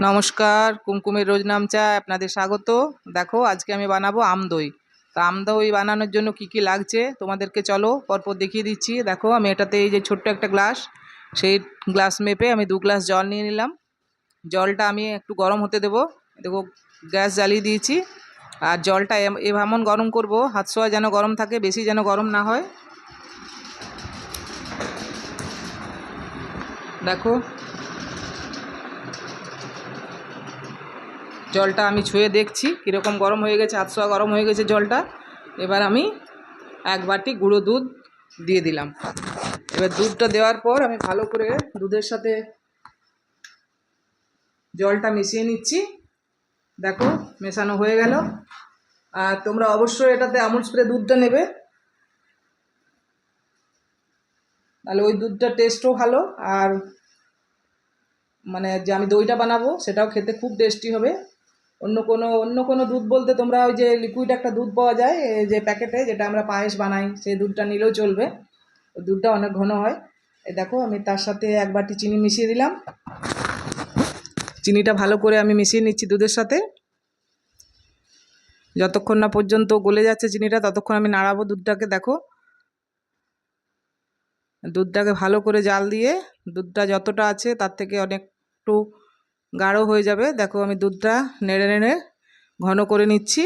নমস্কার, কুমকুমের রোজ নাম চায় আপনাদের স্বাগত। দেখো, আজকে আমি বানাবো আম দই। তা আম দই বানানোর জন্য কি কি লাগছে তোমাদেরকে চলো পরপর দেখিয়ে দিচ্ছি। দেখো, আমি এটাতে এই যে ছোট্ট একটা গ্লাস, সেই গ্লাস মেপে আমি দু গ্লাস জল নিয়ে নিলাম। জলটা আমি একটু গরম হতে দেবো। দেখো, গ্যাস জ্বালিয়ে দিয়েছি। আর জলটা এম- এমন গরম করব, হাত ছোঁয়া যেন গরম থাকে, বেশি যেন গরম না হয়। দেখো জলটা আমি ছুঁয়ে দেখছি, কীরকম গরম হয়ে গেছে আটশো গরম হয়ে গেছে জলটা। এবার আমি এক বাটি গুঁড়ো দুধ দিয়ে দিলাম। এবার দুধটা দেওয়ার পর আমি ভালো করে দুধের সাথে জলটা মিশিয়ে নিচ্ছি। দেখো, মেশানো হয়ে গেল। আর তোমরা অবশ্যই এটাতে আমুল স্প্রে দুধটা নেবে। তাহলে ওই দুধটা টেস্টও ভালো। আর মানে যে আমি দইটা বানাবো, সেটাও খেতে খুব টেস্টি হবে। অন্য কোনো অন্য কোনো দুধ বলতে তোমরা ওই যে লিকুইড একটা দুধ পাওয়া যায় যে প্যাকেটে যেটা আমরা পায়েস বানাই, সেই দুধটা নিলেও চলবে। দুধটা অনেক ঘন হয়। এ দেখো, আমি তার সাথে এক বাটি চিনি মিশিয়ে দিলাম। চিনিটা ভালো করে আমি মিশিয়ে নিচ্ছি দুধের সাথে। যতক্ষণ না পর্যন্ত গলে যাচ্ছে চিনিটা, ততক্ষণ আমি নাড়াবো দুধটাকে, দেখো। দুধটাকে ভালো করে জাল দিয়ে, দুধটা যতটা আছে তার থেকে অনেক একটু গাঢ় হয়ে যাবে। দেখো আমি দুধটা নেড়ে নেড়ে ঘন করে নিচ্ছি।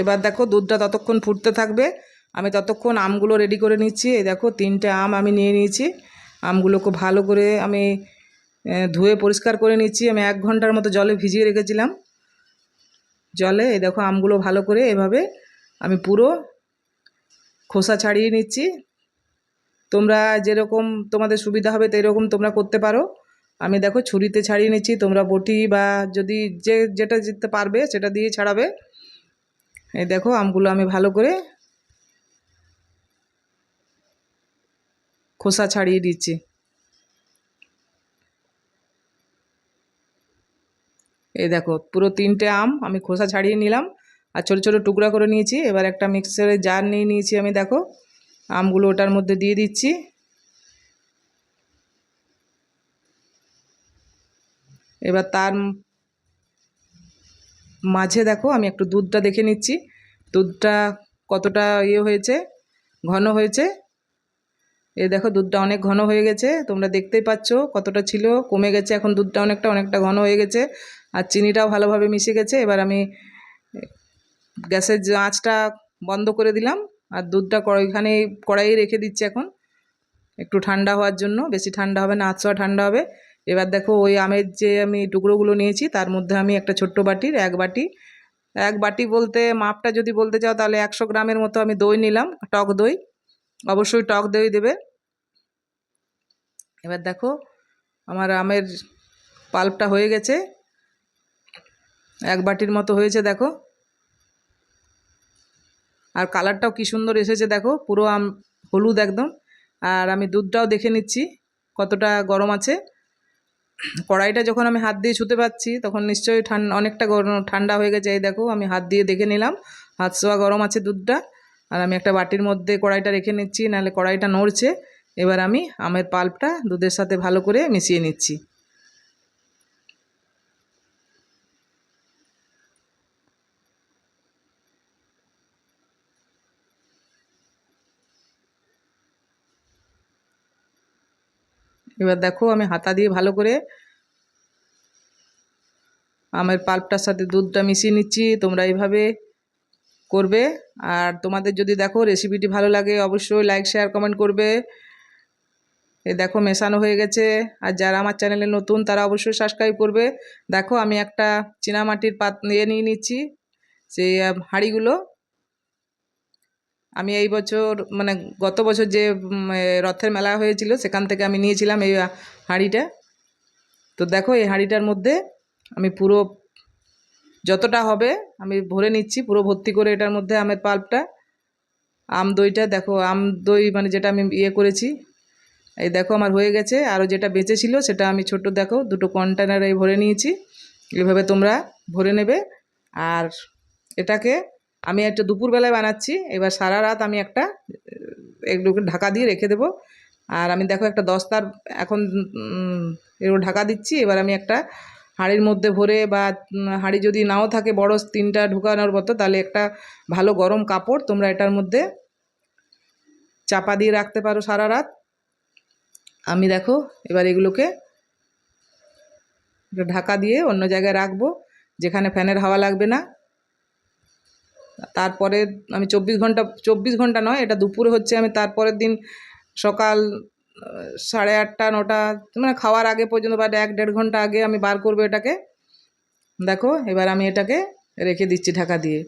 এবার দেখো দুধটা ততক্ষণ ফুটতে থাকবে। আমি ততক্ষণ আমগুলো রেডি করে নিচ্ছি। এই দেখো তিনটে আম আমি নিয়ে নিয়েছি। আমগুলোকে ভালো করে আমি ধুয়ে পরিষ্কার করে নিচ্ছি। আমি এক ঘণ্টার মতো জলে ভিজিয়ে রেখেছিলাম। জলে, এই দেখো আমগুলো ভালো করে এভাবে আমি পুরো খোসা ছাড়িয়ে নিচ্ছি। তোমরা যেরকম তোমাদের সুবিধা হবে এরকম তোমরা করতে পারো। আমি দেখো ছুরিতে ছাড়িয়ে নিচ্ছি, তোমরা বটি বা যদি যে যেটা যেতে পারবে সেটা দিয়ে ছাড়াবে। এই দেখো আমগুলো আমি ভালো করে খোসা ছাড়িয়ে দিচ্ছি। এই দেখো পুরো তিনটে আম আমি খোসা ছাড়িয়ে নিলাম আর ছোটো ছোটো টুকরা করে নিয়েছি। এবার একটা মিক্সারে জার নিয়ে নিয়েছি আমি, দেখো। আমগুলো ওটার মধ্যে দিয়ে দিচ্ছি। এবার তার মাঝে দেখো, আমি একটু দুধটা দেখে নিচ্ছি। দুধটা কতটা ইয়ে হয়েছে, ঘন হয়েছে। এ দেখো, দুধটা অনেক ঘন হয়ে গেছে। তোমরা দেখতেই পাচ্ছ কতটা ছিল, কমে গেছে এখন দুধটা অনেকটা অনেকটা ঘন হয়ে গেছে। আর চিনিটাও ভালোভাবে মিশে গেছে। এবার আমি গ্যাসের আঁচটা বন্ধ করে দিলাম। আর দুধটা ওইখানে কড়াইয়ে রেখে দিচ্ছি এখন। একটু ঠান্ডা হওয়ার জন্য, বেশি ঠান্ডা হবে না আঁচড়া ঠান্ডা হবে। এবার দেখো ওই আমের যে আমি টুকরোগুলো নিয়েছি, তার মধ্যে আমি একটা ছোট্ট বাটির এক বাটি। এক বাটি বলতে, মাপটা যদি বলতে চাও তাহলে একশো গ্রামের মতো আমি দই নিলাম, টক দই। অবশ্যই টক দই দেবে। এবার দেখো, আমার আমের পাল্পটা হয়ে গেছে। এক বাটির মতো হয়েছে, দেখো। আর কালারটাও কি সুন্দর এসেছে দেখো, পুরো আম হলুদ একদম। আর আমি দুধটাও দেখে নিচ্ছি কতটা গরম আছে। কড়াইটা যখন আমি হাত দিয়ে ছুতে পাচ্ছি তখন নিশ্চয়ই ঠান্ডা অনেকটা গরম ঠান্ডা হয়ে গেছে। এই দেখো, আমি হাত দিয়ে দেখে নিলাম, হাত ছোঁয়া গরম আছে দুধটা। আর আমি একটা বাটির মধ্যে কড়াইটা রেখে নিচ্ছি, নাহলে কড়াইটা নড়ছে। এবার আমি আমের পাল্পটা দুধের সাথে ভালো করে মিশিয়ে নিচ্ছি। এবার দেখো আমি হাতা দিয়ে ভালো করে আমের পাল্পটার সাথে দুধটা মিশিয়ে নিচ্ছি, তোমরা এইভাবে করবে। আর তোমাদের যদি দেখো রেসিপিটি ভালো লাগে, অবশ্যই লাইক শেয়ার কমেন্ট করবে। এ দেখো মেশানো হয়ে গেছে। আর যারা আমার চ্যানেলে নতুন, তারা অবশ্যই সাবস্ক্রাইব করবে। দেখো আমি একটা চীনামাটির পাত নিয়ে নিয়ে নিচ্ছি সেই হাঁড়িগুলো। আমি এই বছর মানে গত বছর যে রথের মেলা হয়েছিল, সেখান থেকে আমি নিয়েছিলাম এই হাঁড়িটা। তো দেখো, এই হাঁড়িটার মধ্যে আমি পুরো, যতটা হবে আমি ভরে নিচ্ছি, পুরো ভর্তি করে এটার মধ্যে আমের পাল্পটা। আম দইটা দেখো, আম দই মানে যেটা আমি ইয়ে করেছি, এই দেখো আমার হয়ে গেছে। আরও যেটা বেঁচে ছিল সেটা আমি ছোট দেখো, দুটো কন্টেনারে ভরে নিয়েছি। এভাবে তোমরা ভরে নেবে। আর এটাকে আমি একটা দুপুরবেলায় বানাচ্ছি, এবার সারা রাত আমি একটা এগুলোকে ঢাকা দিয়ে রেখে দেবো। আর আমি দেখো একটা দস্তার এখন এরকম ঢাকা দিচ্ছি, এবার আমি একটা হাঁড়ির মধ্যে ভরে বা হাঁড়ি যদি নাও থাকে বড় তিনটা ঢুকানোর মতো, তাহলে একটা ভালো গরম কাপড় তোমরা এটার মধ্যে চাপা দিয়ে রাখতে পারো সারা রাত। আমি দেখো এবার এগুলোকে ঢাকা দিয়ে অন্য জায়গায় রাখব, যেখানে ফ্যানের হাওয়া লাগবে না। তারপরে আমি চব্বিশ ঘণ্টা চব্বিশ ঘণ্টা নয়, এটা দুপুরে হচ্ছে আমি তারপরের দিন সকাল সাড়ে আটটা, নটা মানে খাওয়ার আগে পর্যন্ত বা এক দেড় ঘণ্টা আগে আমি বার করব এটাকে। দেখো, এবার আমি এটাকে রেখে দিচ্ছি ঢাকা দিয়ে।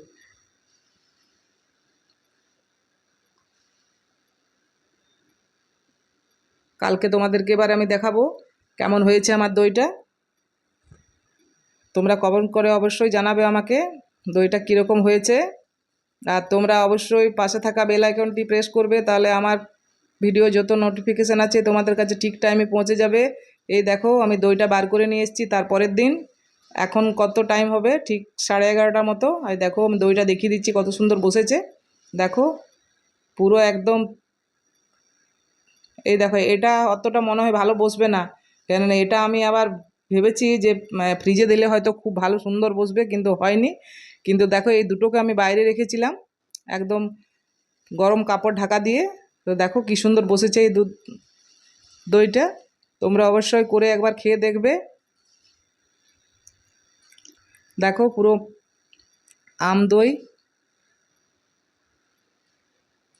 কালকে তোমাদেরকে এবার আমি দেখাবো কেমন হয়েছে আমার দইটা। তোমরা কমেন্ট করে অবশ্যই জানাবে আমাকে দইটা কীরকম হয়েছে। আর তোমরা অবশ্যই পাশে থাকা বেল আইকনটি প্রেস করবে, তাহলে আমার ভিডিও যত নোটিফিকেশান আছে তোমাদের কাছে ঠিক টাইমে পৌঁছে যাবে। এই দেখো, আমি দইটা বার করে নিয়ে এসেছি তারপরের দিন। এখন কত টাইম হবে? ঠিক সাড়ে এগারোটার মতো। আর দেখো, আমি দইটা দেখিয়ে দিচ্ছি কত সুন্দর বসেছে। দেখো, পুরো একদম এই দেখো, এটা অতটা মনে হয় ভালো বসবে না। কেননা এটা আমি আবার ভেবেছি যে ফ্রিজে দিলে হয়তো খুব ভালো সুন্দর বসবে, কিন্তু হয়নি। কিন্তু দেখো এই দুটোকে আমি বাইরে রেখেছিলাম, একদম গরম কাপড় ঢাকা দিয়ে। তো দেখো কি সুন্দর বসেছে এই দুধ দইটা। তোমরা অবশ্যই করে একবার খেয়ে দেখবে। দেখো পুরো আম দই।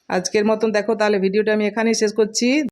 আজকের মতন দেখো, তাহলে ভিডিওটা আমি এখানেই শেষ করছি।